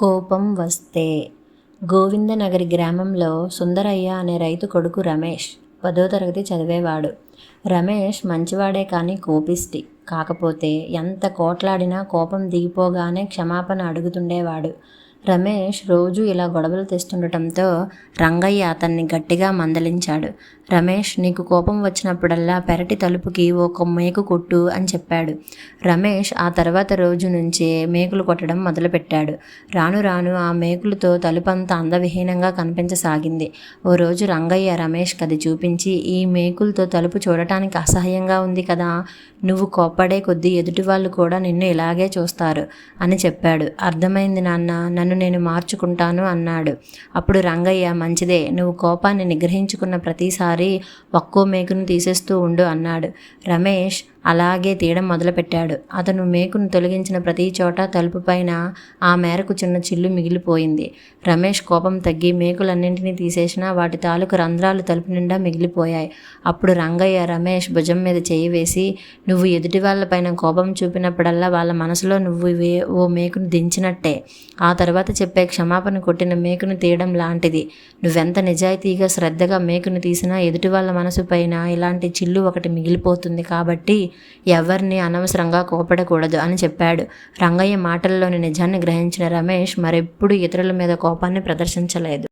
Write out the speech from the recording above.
కోపం వస్తే. గోవిందనగరి గ్రామంలో సుందరయ్య అనే రైతు కొడుకు రమేష్ పదో తరగతి చదివేవాడు. రమేష్ మంచివాడే కానీ కోపిష్టి. కాకపోతే ఎంత కోట్లాడినా కోపం దిగిపోగానే క్షమాపణ అడుగుతుండేవాడు. రమేష్ రోజూ ఇలా గొడవలు తెస్తుండటంతో రంగయ్య అతన్ని గట్టిగా మందలించాడు. రమేష్ నీకు కోపం వచ్చినప్పుడల్లా పెరటి తలుపుకి ఒక మేకు కొట్టు అని చెప్పాడు. రమేష్ ఆ తర్వాత రోజు నుంచే మేకులు కొట్టడం మొదలుపెట్టాడు. రాను రాను ఆ మేకులతో తలుపంతా అందవిహీనంగా కనిపించసాగింది. ఓ రోజు రంగయ్య రమేష్ కది చూపించి ఈ మేకులతో తలుపు చూడటానికి అసహ్యంగా ఉంది కదా నువ్వు కోప్పడే కొద్దీ ఎదుటి వాళ్ళు కూడా నిన్ను ఇలాగే చూస్తారు అని చెప్పాడు. అర్థమైంది నాన్న నన్ను నేను మార్చుకుంటాను అన్నాడు. అప్పుడు రంగయ్య మంచిదే నువ్వు కోపాన్ని నిగ్రహించుకున్న ప్రతిసారి ఒక్కో మేకును తీసేస్తూ ఉండు అన్నాడు. రమేష్ అలాగే తీయడం మొదలుపెట్టాడు. అతను మేకును తొలగించిన ప్రతి చోట తలుపు పైన ఆ మేరకు చిన్న చిల్లు మిగిలిపోయింది. రమేష్ కోపం తగ్గి మేకులన్నింటినీ తీసేసినా వాటి తాలూకు రంధ్రాలు తలుపు నిండా మిగిలిపోయాయి. అప్పుడు రంగయ్య రమేష్ భుజం మీద చేయి వేసి నువ్వు ఎదుటి వాళ్ళపైన కోపం చూపినప్పుడల్లా వాళ్ళ మనసులో నువ్వు వే ఓ మేకును దించినట్టే. ఆ తర్వాత చెప్పే క్షమాపణ కొట్టిన మేకును తీయడం లాంటిది. నువ్వెంత నిజాయితీగా శ్రద్ధగా మేకును తీసినా ఎదుటి వాళ్ళ మనసు పైన ఇలాంటి చిల్లు ఒకటి మిగిలిపోతుంది కాబట్టి ఎవరిని అనవసరంగా కోపడకూడదు అని చెప్పాడు. రంగయ్య మాటల్లోని నిజాన్ని గ్రహించిన రమేష్ మరెప్పుడు ఇతరుల మీద కోపాన్ని ప్రదర్శించలేదు.